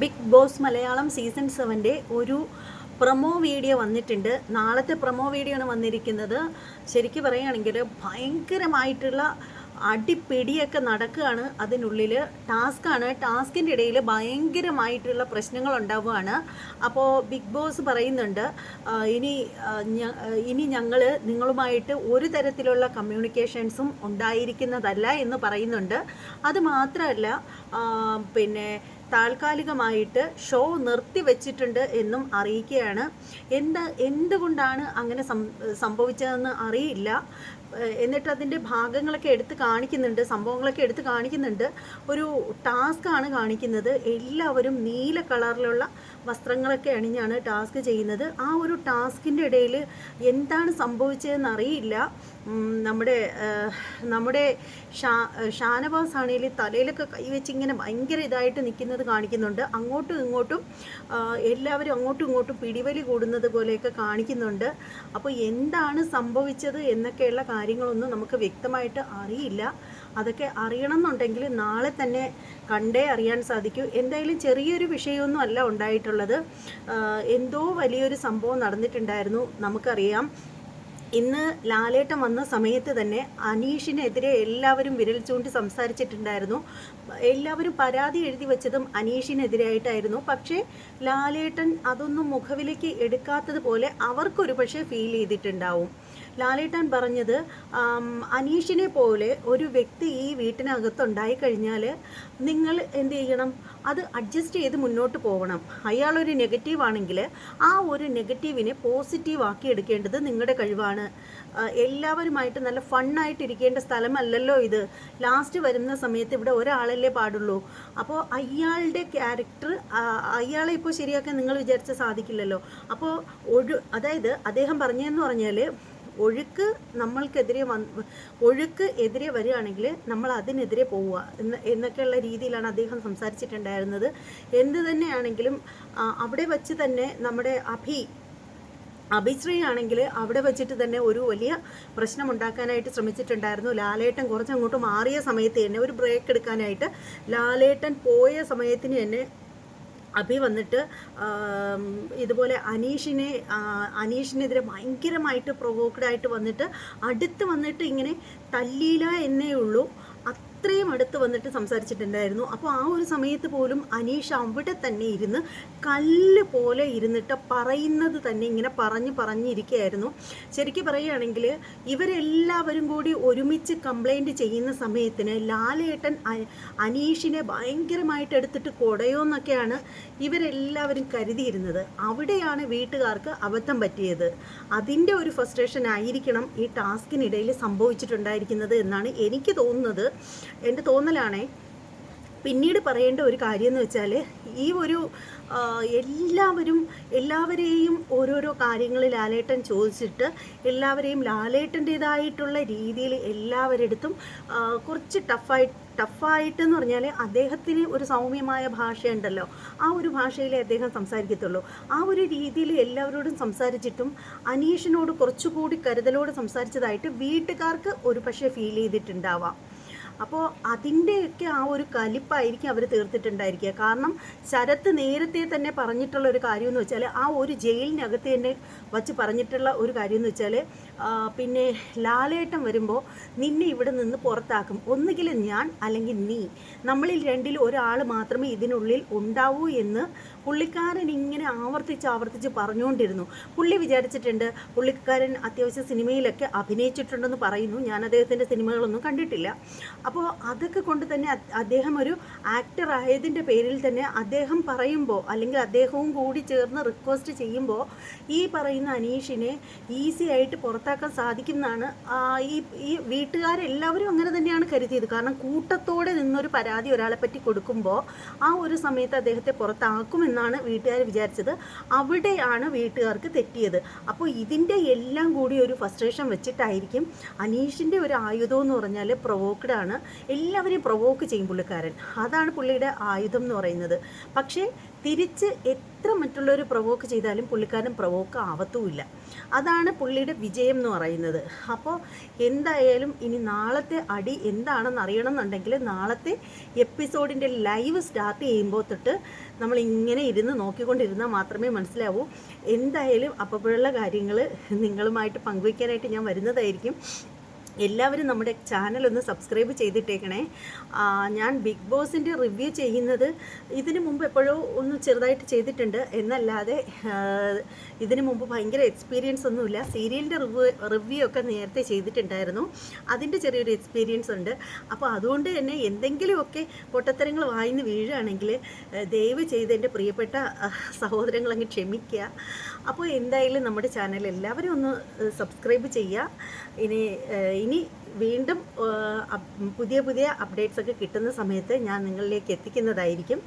Big boss Malayalam season സെവന്റെ ഒരു promo video വന്നിട്ടുണ്ട്. നാളത്തെ പ്രൊമോ വീഡിയോ ആണ് വന്നിരിക്കുന്നത്. ശരിക്കും പറയുകയാണെങ്കിൽ ഭയങ്കരമായിട്ടുള്ള അടിപ്പിടിയൊക്കെ നടക്കുകയാണ് അതിനുള്ളിൽ. ടാസ്ക്കാണ് ടാസ്കിന്റെ ഇടയിൽ ഭയങ്കരമായിട്ടുള്ള പ്രശ്നങ്ങൾ ഉണ്ടാവുകയാണ്. അപ്പോൾ ബിഗ് ബോസ് പറയുന്നുണ്ട് ഇനി ഇനി ഞങ്ങൾ നിങ്ങളുമായിട്ട് ഒരു തരത്തിലുള്ള കമ്മ്യൂണിക്കേഷൻസും ഉണ്ടായിരിക്കുന്നതല്ല എന്ന് പറയുന്നുണ്ട്. അത് മാത്രമല്ല പിന്നെ താൽക്കാലികമായിട്ട് ഷോ നിർത്തിവെച്ചിട്ടുണ്ട് എന്നും അറിയിക്കുകയാണ്. എന്താ എന്തുകൊണ്ടാണ് അങ്ങനെ സംഭവിച്ചതെന്ന് അറിയില്ല. എന്നിട്ട് അതിന്റെ ഭാഗങ്ങളൊക്കെ എടുത്ത് കാണിക്കുന്നുണ്ട് സംഭവങ്ങളൊക്കെ എടുത്ത് കാണിക്കുന്നുണ്ട്. ഒരു ടാസ്ക് ആണ് കാണിക്കുന്നത്. എല്ലാവരും നീല കളറിലുള്ള വസ്ത്രങ്ങളൊക്കെ അണിഞ്ഞാണ് ടാസ്ക് ചെയ്യുന്നത്. ആ ഒരു ടാസ്കിന്റെ ഇടയിൽ എന്താണ് സംഭവിച്ചതെന്ന് അറിയില്ല നമ്മുടെ നമ്മുടെ ഷാ ഷാനവാസ് ആണെങ്കിൽ തലയിലൊക്കെ കൈവച്ച് ഇങ്ങനെ ഭയങ്കര ഇതായിട്ട് നിൽക്കുന്നത് കാണിക്കുന്നുണ്ട്. അങ്ങോട്ടും ഇങ്ങോട്ടും എല്ലാവരും അങ്ങോട്ടും ഇങ്ങോട്ടും പിടിവലി കൂടുന്നത് പോലെയൊക്കെ കാണിക്കുന്നുണ്ട്. അപ്പോൾ എന്താണ് സംഭവിച്ചത് എന്നൊക്കെയുള്ള കാര്യങ്ങളൊന്നും നമുക്ക് വ്യക്തമായിട്ട് അറിയില്ല. അതൊക്കെ അറിയണം എന്നുണ്ടെങ്കിൽ നാളെ തന്നെ കണ്ടേ അറിയാൻ സാധിക്കൂ. എന്തായാലും ചെറിയൊരു വിഷയമൊന്നും അല്ല ഉണ്ടായിട്ടുള്ളത്. എന്തോ വലിയൊരു സംഭവം നടന്നിട്ടുണ്ടായിരുന്നു. നമുക്കറിയാം. ഇന്ന് ലാലേട്ടൻ വന്ന സമയത്ത് തന്നെ അനീഷിനെതിരെ എല്ലാവരും വിരൽ ചൂണ്ടി സംസാരിച്ചിട്ടുണ്ടായിരുന്നു. എല്ലാവരും പരാതി എഴുതി വെച്ചതും അനീഷിനെതിരായിട്ടായിരുന്നു. പക്ഷേ ലാലേട്ടൻ അതൊന്നും മുഖവിലേക്ക് എടുക്കാത്തത് പോലെ അവർക്കൊരു പക്ഷേ ഫീൽ ചെയ്തിട്ടുണ്ടാവും. ലാലേട്ടൻ പറഞ്ഞത് അനീഷിനെ പോലെ ഒരു വ്യക്തി ഈ വീട്ടിനകത്തുണ്ടായി കഴിഞ്ഞാൽ നിങ്ങൾ എന്ത് ചെയ്യണം? അത് അഡ്ജസ്റ്റ് ചെയ്ത് മുന്നോട്ട് പോകണം അയാളൊരു നെഗറ്റീവ് ആണെങ്കിൽ ആ ഒരു നെഗറ്റീവിനെ പോസിറ്റീവ് ആക്കി എടുക്കേണ്ടത് നിങ്ങളുടെ കഴിവാണ്. എല്ലാവരുമായിട്ട് നല്ല ഫണ്ണായിട്ടിരിക്കേണ്ട സ്ഥലമല്ലല്ലോ ഇത്. ലാസ്റ്റ് വരുന്ന സമയത്ത് ഇവിടെ ഒരാളല്ലേ പാടുള്ളൂ. അപ്പോൾ അയാളുടെ ക്യാരക്ടർ അയാളെ ഇപ്പോൾ ശരിയാക്കാൻ നിങ്ങൾ വിചാരിച്ച സാധിക്കില്ലല്ലോ. അപ്പോൾ ഒഴു അതായത് അദ്ദേഹം പറഞ്ഞതെന്ന് പറഞ്ഞാൽ ഒഴുക്ക് നമ്മൾക്കെതിരെ വന്ന് ഒഴുക്ക് എതിരെ വരികയാണെങ്കിൽ നമ്മൾ അതിനെതിരെ പോവുക എന്ന് എന്നൊക്കെയുള്ള രീതിയിലാണ് അദ്ദേഹം സംസാരിച്ചിട്ടുണ്ടായിരുന്നത്. എന്ത് തന്നെയാണെങ്കിലും അവിടെ വച്ച് തന്നെ നമ്മുടെ അഭി അഭിശ്രീ ആണെങ്കിൽ അവിടെ വെച്ചിട്ട് തന്നെ ഒരു വലിയ പ്രശ്നം ഉണ്ടാക്കാനായിട്ട് ശ്രമിച്ചിട്ടുണ്ടായിരുന്നു. ലാലേട്ടൻ കുറച്ചങ്ങോട്ട് മാറിയ സമയത്ത് തന്നെ ഒരു ബ്രേക്ക് എടുക്കാനായിട്ട് ലാലേട്ടൻ പോയ സമയത്തിന് തന്നെ അഭി വന്നിട്ട് ഇതുപോലെ അനീഷിനെ അനീഷിനെതിരെ ഭയങ്കരമായിട്ട് പ്രൊവോക്ഡായിട്ട് വന്നിട്ട് അടുത്ത് വന്നിട്ട് ഇങ്ങനെ തല്ലിയില്ല എന്നേ ഉള്ളൂ. അത്രയും അടുത്ത് വന്നിട്ട് സംസാരിച്ചിട്ടുണ്ടായിരുന്നു. അപ്പോൾ ആ ഒരു സമയത്ത് പോലും അനീഷ് അവിടെ തന്നെ ഇരുന്ന് കല്ല് പോലെ ഇരുന്നിട്ട് പറയുന്നത് തന്നെ ഇങ്ങനെ പറഞ്ഞ് പറഞ്ഞിരിക്കുകയായിരുന്നു ശരിക്കും പറയുകയാണെങ്കിൽ ഇവരെല്ലാവരും കൂടി ഒരുമിച്ച് കംപ്ലൈന്റ് ചെയ്യുന്ന സമയത്തിന് ലാലേട്ടൻ അനീഷിനെ ഭയങ്കരമായിട്ട് എടുത്തിട്ട് കൊടയോന്നൊക്കെയാണ് ഇവരെല്ലാവരും കരുതിയിരുന്നത്. അവിടെയാണ് വീട്ടുകാർക്ക് അബദ്ധം പറ്റിയത്. അതിന്റെ ഒരു ഫ്രസ്ട്രേഷൻ ആയിരിക്കണം ഈ ടാസ്കിനിടയിൽ സംഭവിച്ചിട്ടുണ്ടായിരിക്കുന്നത് എന്നാണ് എനിക്ക് തോന്നുന്നത്. എന്റെ തോന്നലാണേ പിന്നീട് പറയേണ്ട ഒരു കാര്യം എന്ന് വെച്ചാൽ ഈ ഒരു എല്ലാവരും എല്ലാവരെയും ഓരോരോ കാര്യങ്ങളിൽ ലാലേട്ടൻ ചോദിച്ചിട്ട് എല്ലാവരെയും ലാലേട്ടന്റെതായിട്ടുള്ള രീതിയിൽ എല്ലാവരെടുത്തും കുറച്ച് ടഫായി ടഫായിട്ട് എന്ന് പറഞ്ഞാൽ അദ്ദേഹത്തിന് ഒരു സൗമ്യമായ ഭാഷയുണ്ടല്ലോ. ആ ഒരു ഭാഷയിലേ അദ്ദേഹം സംസാരിക്കത്തുള്ളൂ. ആ ഒരു രീതിയിൽ എല്ലാവരോടും സംസാരിച്ചിട്ടും അനീഷിനോട് കുറച്ചുകൂടി കരുതലോട് സംസാരിച്ചതായിട്ട് വീട്ടുകാർക്ക് ഒരു പക്ഷേ ഫീൽ ചെയ്തിട്ടുണ്ടാവാം. അപ്പോൾ അതിന്റെയൊക്കെ ആ ഒരു കലിപ്പായിരിക്കും അവർ തീർത്തിട്ടുണ്ടായിരിക്കുക. കാരണം ശരത്ത് നേരത്തെ തന്നെ പറഞ്ഞിട്ടുള്ള ഒരു കാര്യം എന്ന് വെച്ചാൽ ആ ഒരു ജയിലിനകത്ത് തന്നെ വച്ച് പറഞ്ഞിട്ടുള്ള ഒരു കാര്യം എന്ന് വെച്ചാൽ പിന്നെ ലാലേട്ടം വരുമ്പോൾ നിന്നെ ഇവിടെ നിന്ന് പുറത്താക്കും. ഒന്നുകിൽ ഞാൻ അല്ലെങ്കിൽ നീ. നമ്മളിൽ രണ്ടിൽ ഒരാൾ മാത്രമേ ഇതിനുള്ളിൽ ഉണ്ടാവൂ എന്ന് പുള്ളിക്കാരൻ ഇങ്ങനെ ആവർത്തിച്ച് ആവർത്തിച്ച് പറഞ്ഞുകൊണ്ടിരുന്നു. പുള്ളി വിചാരിച്ചിട്ടുണ്ട് പുള്ളിക്കാരൻ അത്യാവശ്യം സിനിമയിലൊക്കെ അഭിനയിച്ചിട്ടുണ്ടെന്ന് പറയുന്നു. ഞാൻ അദ്ദേഹത്തിന്റെ സിനിമകളൊന്നും കണ്ടിട്ടില്ല. അപ്പോൾ അതൊക്കെ കൊണ്ട് തന്നെ അദ്ദേഹം ഒരു ആക്ടർ ആയതിന്റെ പേരിൽ തന്നെ അദ്ദേഹം പറയുമ്പോൾ അല്ലെങ്കിൽ അദ്ദേഹവും കൂടി ചേർന്ന് റിക്വസ്റ്റ് ചെയ്യുമ്പോൾ ഈ പറയുന്ന അനീഷിനെ ഈസി ആയിട്ട് പുറത്താക്കാൻ സാധിക്കുന്നതാണ് ഈ ഈ വീട്ടുകാരെല്ലാവരും അങ്ങനെ തന്നെയാണ് കരുതിയത്. കാരണം കൂട്ടത്തോടെ നിന്നൊരു പരാതി ഒരാളെ പറ്റി കൊടുക്കുമ്പോൾ ആ ഒരു സമയത്ത് അദ്ദേഹത്തെ പുറത്താക്കുമെന്നാണ് വീട്ടുകാർ വിചാരിച്ചത്. അവിടെയാണ് വീട്ടുകാർക്ക് തെറ്റിയത്. അപ്പോൾ ഇതിന്റെ എല്ലാം കൂടി ഒരു ഫസ്ട്രേഷൻ വെച്ചിട്ടായിരിക്കും അനീഷിന്റെ ഒരു ആയുധം എന്ന് പറഞ്ഞാൽ പ്രൊവോക്ഡ് ആണ്. എല്ലാവരെയും പ്രൊവോക്ക് ചെയ്യും പുള്ളിക്കാരൻ. അതാണ് പുള്ളിയുടെ ആയുധം എന്ന് പറയുന്നത്. പക്ഷേ തിരിച്ച് എത്ര മറ്റുള്ളവർ പ്രൊവോക്ക് ചെയ്താലും പുള്ളിക്കാരൻ പ്രൊവോക്ക് ആവത്തുമില്ല. അതാണ് പുള്ളിയുടെ വിജയം എന്ന് പറയുന്നത്. അപ്പോൾ എന്തായാലും ഇനി നാളത്തെ അടി എന്താണെന്ന് അറിയണം എന്നുണ്ടെങ്കിൽ നാളത്തെ എപ്പിസോഡിന്റെ ലൈവ് സ്റ്റാർട്ട് ചെയ്യുമ്പോൾ തൊട്ട് നമ്മൾ ഇങ്ങനെ ഇരുന്ന് നോക്കിക്കൊണ്ടിരുന്നാൽ മാത്രമേ മനസ്സിലാവൂ. എന്തായാലും അപ്പോഴുള്ള കാര്യങ്ങൾ നിങ്ങളുമായിട്ട് പങ്കുവയ്ക്കാനായിട്ട് ഞാൻ വരുന്നതായിരിക്കും. എല്ലാവരും നമ്മുടെ ചാനൽ ഒന്ന് സബ്സ്ക്രൈബ് ചെയ്തിട്ടേക്കണേ. ഞാൻ ബിഗ് ബോസിന്റെ റിവ്യൂ ചെയ്യുന്നത് ഇതിനു മുമ്പ് എപ്പോഴോ ഒന്ന് ചെറുതായിട്ട് ചെയ്തിട്ടുണ്ട്. എന്നല്ലാതെ ഇതിനു മുമ്പ് ഭയങ്കര എക്സ്പീരിയൻസ് ഒന്നുമില്ല. സീരിയലിന്റെ റിവ്യൂ റിവ്യൂ ഒക്കെ നേരത്തെ ചെയ്തിട്ടുണ്ടായിരുന്നു. അതിന്റെ ചെറിയൊരു എക്സ്പീരിയൻസ് ഉണ്ട്. അപ്പോൾ അതുകൊണ്ട് തന്നെ എന്തെങ്കിലുമൊക്കെ പൊട്ടത്തരങ്ങൾ വായിന്ന് വീഴുകയാണെങ്കിൽ ദയവ് ചെയ്ത് എന്റെ പ്രിയപ്പെട്ട സഹോദരങ്ങളങ്ങ് ക്ഷമിക്കുക. അപ്പോൾ എന്തായാലും നമ്മുടെ ചാനൽ എല്ലാവരും ഒന്ന് സബ്സ്ക്രൈബ് ചെയ്യുക. ഇനി ഇനി വീണ്ടും പുതിയ പുതിയ അപ്ഡേറ്റ്സ് ഒക്കെ കിട്ടുന്ന സമയത്ത് ഞാൻ നിങ്ങളിലേക്ക് എത്തിക്കുന്നതായിരിക്കും.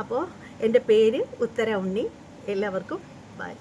അപ്പോൾ എന്റെ പേര് ഉത്തര ഉണ്ണി എല്ലാവർക്കും ബൈ